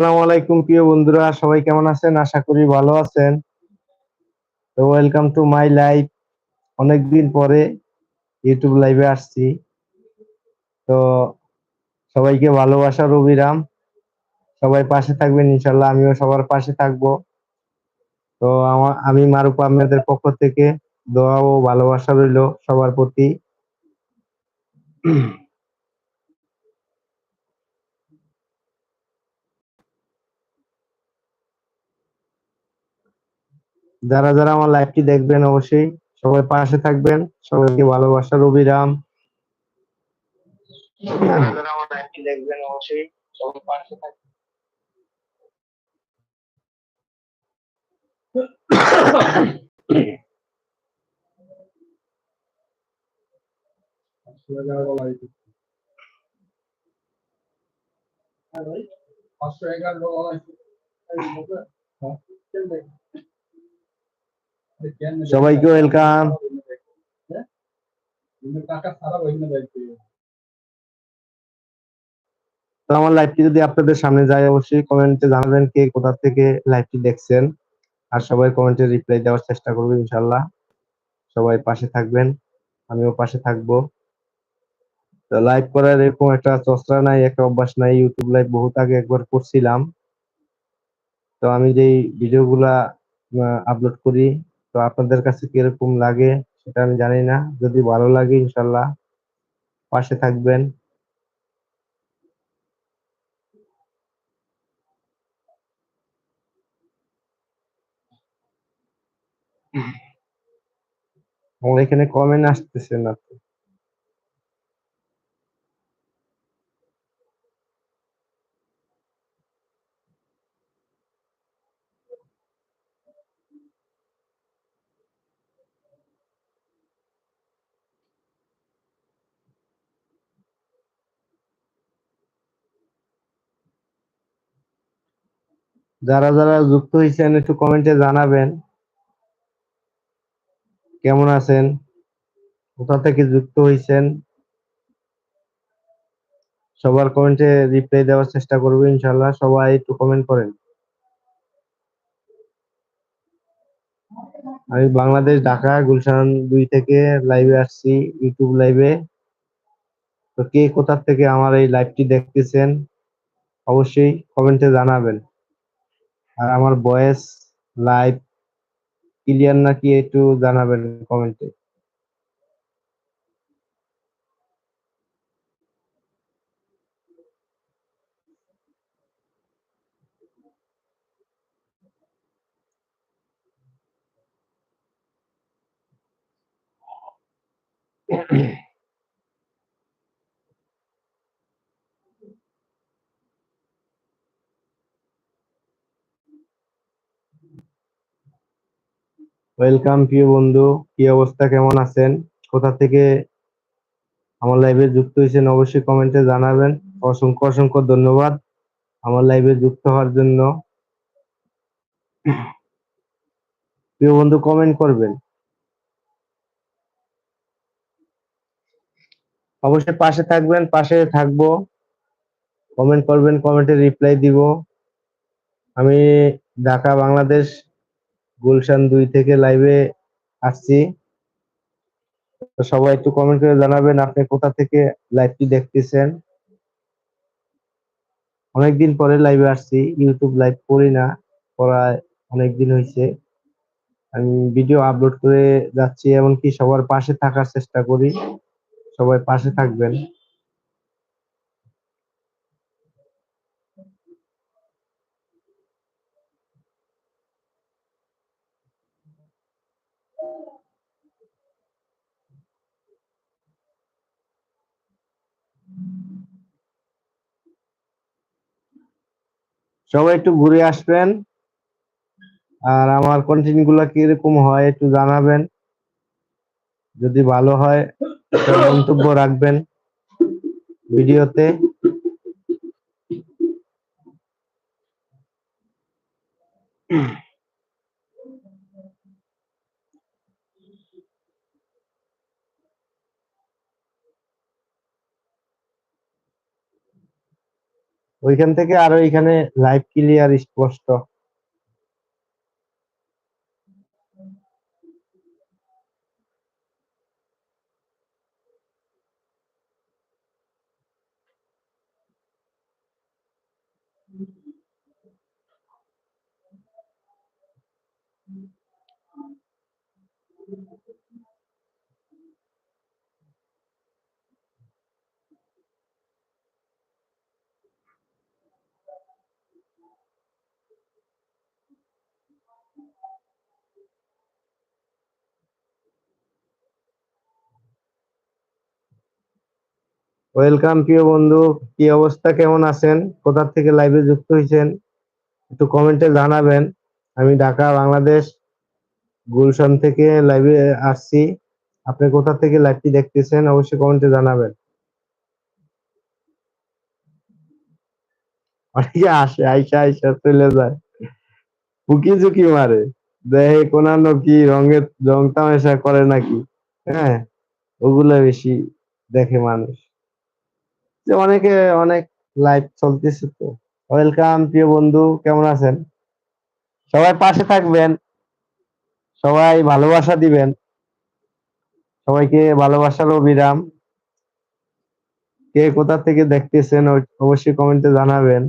আসসালামু আলাইকুম, প্রিয় বন্ধুরা। সবাই কেমন আছেন? আশা করি ভালো আছেন। তো ওয়েলকাম টু মাই লাইফ অনেকদিন পরে ইউটিউব লাইভে আসছি। তো সবাইকে ভালোবাসার অবিরাম সবাই পাশে থাকবেন ইনশাল্লাহ আমিও সবার পাশে থাকব। তো আমার আমি মারুফ আহমেদের পক্ষ থেকে দোয়া ও ভালোবাসা রইল সবার প্রতি। যারা যারা আমার লাইভটি দেখবেন অবশ্যই, সবাই পাশে থাকবেন, সবাইকে ভালোবাসার অবিরাম যারা যারা আমার লাইভটি দেখবেন অবশ্যই থাকবেন। পাঁচশো এগারো সবাইকে ওয়েলকাম তো আমার লাইভটি যদি আপনাদের সামনে যায়, অবশ্যই কমেন্টে জানাবেন কে কোথা থেকে লাইভটি দেখছেন। আর সবাই কমেন্টে রিপ্লাই দেওয়ার চেষ্টা করব ইনশাল্লাহ সবাই পাশে থাকবেন, আমিও পাশে থাকব। তো লাইভ করার এরকম একটা চর্চা নাই, একটা অভ্যাস নাই ইউটিউব লাইভ বহুত আগে একবার করছিলাম। তো আমি যেই ভিডিওগুলা আপলোড করি তো আপনাদের কাছে কীরকম লাগে সেটা আমি জানি না। যদি ভালো লাগে ইনশাল্লাহ পাশে থাকবেন। আমার এখানে কমেন্ট আসতেছে না তো। যারা যারা যুক্ত হয়েছেন, একটু কমেন্টে জানাবেন। কেমন আছেন? কোথা থেকে যুক্ত হয়েছেন? সবার কমেন্টে রিপ্লাই দেওয়ার চেষ্টা করব ইনশাল্লাহ সবাই একটু কমেন্ট করেন। আমি বাংলাদেশ, ঢাকা, গুলশান দুই থেকে লাইভে আসছি ইউটিউব লাইভে তো কে কোথা থেকে আমার এই লাইভটি দেখতেছেন, অবশ্যই কমেন্টে জানাবেন। আর আমার ভয়েস লাইভ ক্লিয়ার নাকি একটু জানাবেন কমেন্টে? ওয়েলকাম প্রিয় বন্ধু, কি অবস্থা, কেমন আছেন? কোথা থেকে আমার লাইভে যুক্ত হয়েছেন অবশ্যই কমেন্টে জানাবেন। অসংখ্য অসংখ্য ধন্যবাদ আমার লাইভে যুক্ত হওয়ার জন্য। প্রিয় বন্ধু কমেন্ট করবেন। অবশ্যই পাশে থাকবেন, পাশে থাকব। কমেন্ট করবেন কমেন্টে রিপ্লাই দিব। আমি ঢাকা, বাংলাদেশ গুলশান দুই থেকে লাইভে আসছি। সবাই একটু কমেন্ট করে জানাবেন আপনি কোথা থেকে লাইভটি দেখতেছেন। অনেকদিন পরে লাইভে আসছি ইউটিউব লাইভ করি না প্রায় অনেকদিন হয়েছে আমি ভিডিও আপলোড করে যাচ্ছি, এমনকি সবার পাশে থাকার চেষ্টা করি। সবাই পাশে থাকবেন। সবাই একটু ঘুরে আসবেন। আর আমার কন্টেন্টগুলা কীরকম হয় একটু জানাবেন। যদি ভালো হয় মন্তব্য রাখবেন ভিডিওতে। ওইখান থেকে আরও এখানে লাইভ ক্লিয়ার স্পষ্ট। ওয়েলকাম প্রিয় বন্ধু। কি অবস্থা? কেমন আছেন? কোথা থেকে লাইভে যুক্ত হয়েছেন? একটু কমেন্টে জানাবেন। আমি ঢাকা, বাংলাদেশ, গুলশান থেকে লাইভে আসছি। আপনি কোথা থেকে লাইভটি দেখতেছেন? অবশ্যই কমেন্টে জানাবেন। অনেকে আসে, আইসা আইসা, চলে যায়। উকি ঝুঁকি মারে। দেহে কোনানো কি রঙের রং তামাশা করে নাকি? হ্যাঁ ওগুলা বেশি দেখে মানুষ। যে অনেকে অনেক লাইভ চলতেছে তো। ওয়েলকাম প্রিয় বন্ধু, কেমন আছেন? সবাই পাশে থাকবেন, সবাই ভালোবাসা দিবেন, সবাইকে ভালোবাসার অবিরাম কে কোথা থেকে দেখতেছেন অবশ্যই কমেন্টে জানাবেন।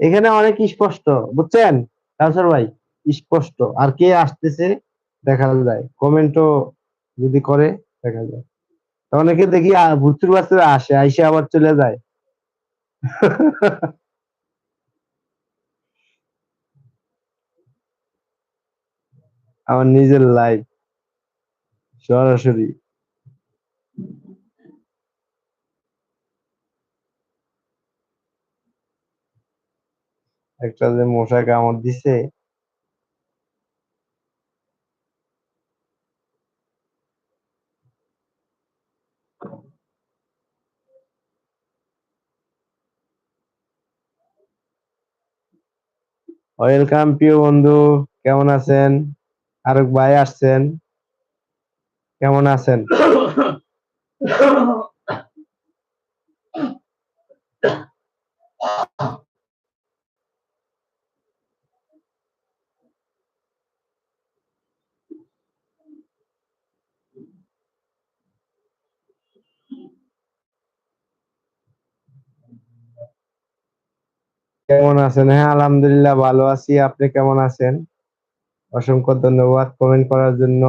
এখানে অনেক স্পষ্ট, বুঝছেন? কাউসার ভাই, স্পষ্ট। আর কে আসতেছে, দেখা যায়। কমেন্টও যদি করে, দেখা যায়। অনেকে দেখি ভুতুর বাচ্চারা আসে, আইসে আবার চলে যায়। আমার নিজের লাইফ সরাসরি। একটা যে মশা কামড় দিছে ওয়েলকাম প্রিয় বন্ধু কেমন আছেন আরেক ভাই আসছেন কেমন আছেন কেমন আছেন? হ্যাঁ আলহামদুলিল্লাহ ভালো আছি। আপনি কেমন আছেন? অসংখ্য ধন্যবাদ কমেন্ট করার জন্য।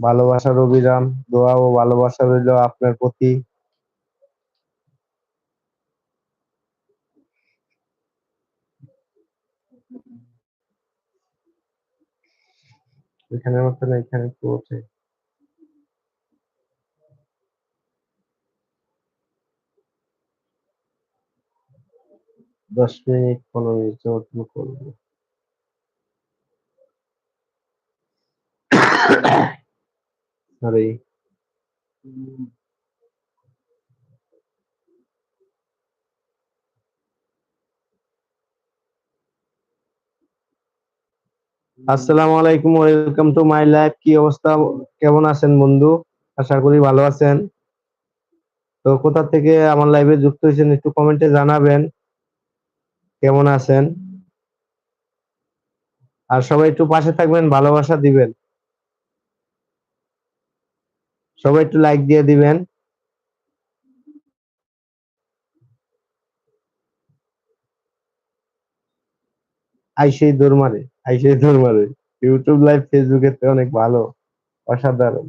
ভালোবাসার অবিরাম দোয়া ও ভালোবাসা রইল আপনার প্রতি। এখানে মতো না এখানে একটু দশ মিনিট, পনেরো মিনিট ওটুকু করব। আসসালামু আলাইকুম, ওয়েলকাম টু মাই লাইফ। কি অবস্থা? কেমন আছেন বন্ধু? আশা করি ভালো আছেন। তো কোথা থেকে আমার লাইভে যুক্ত হয়েছেন একটু কমেন্টে জানাবেন। কেমন আছেন? আর সবাই একটু পাশে থাকবেন, ভালোবাসা দিবেন। সবাই একটু লাইক দিয়ে দিবেন। আইসেই দৌড় মারে আইসেই দৌড় মারে ইউটিউব লাইভ ফেসবুকের থেকে অনেক ভালো, অসাধারণ।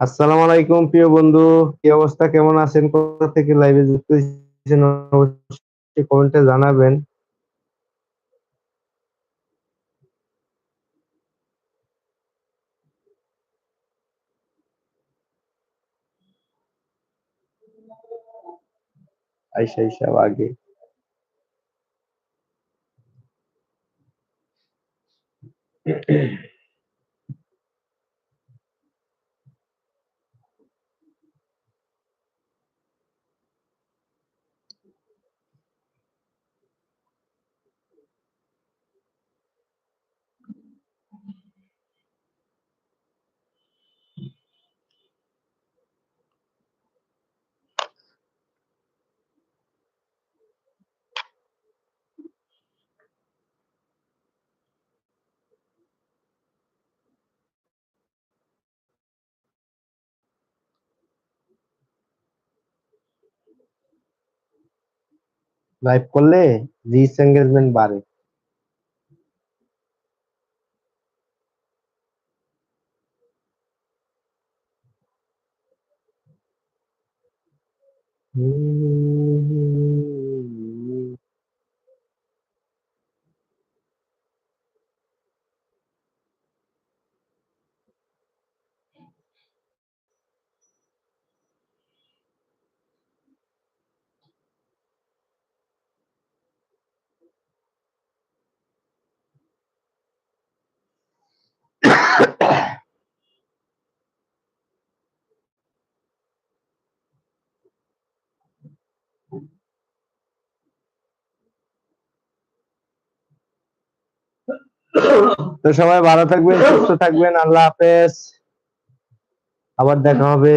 আসসালামু আলাইকুম, প্রিয় বন্ধু। কি অবস্থা? কেমন আছেন? কোথা থেকে লাইভে যুক্ত হয়েছেন? অবশ্যই কমেন্টে জানাবেন। আইসা আইসা, আগে। লাইভ করলে রিচ এঙ্গেজমেন্ট বাড়ে তো সবাই ভালো থাকবেন সুস্থ থাকবেন। আল্লাহ হাফেজ। আবার দেখা হবে।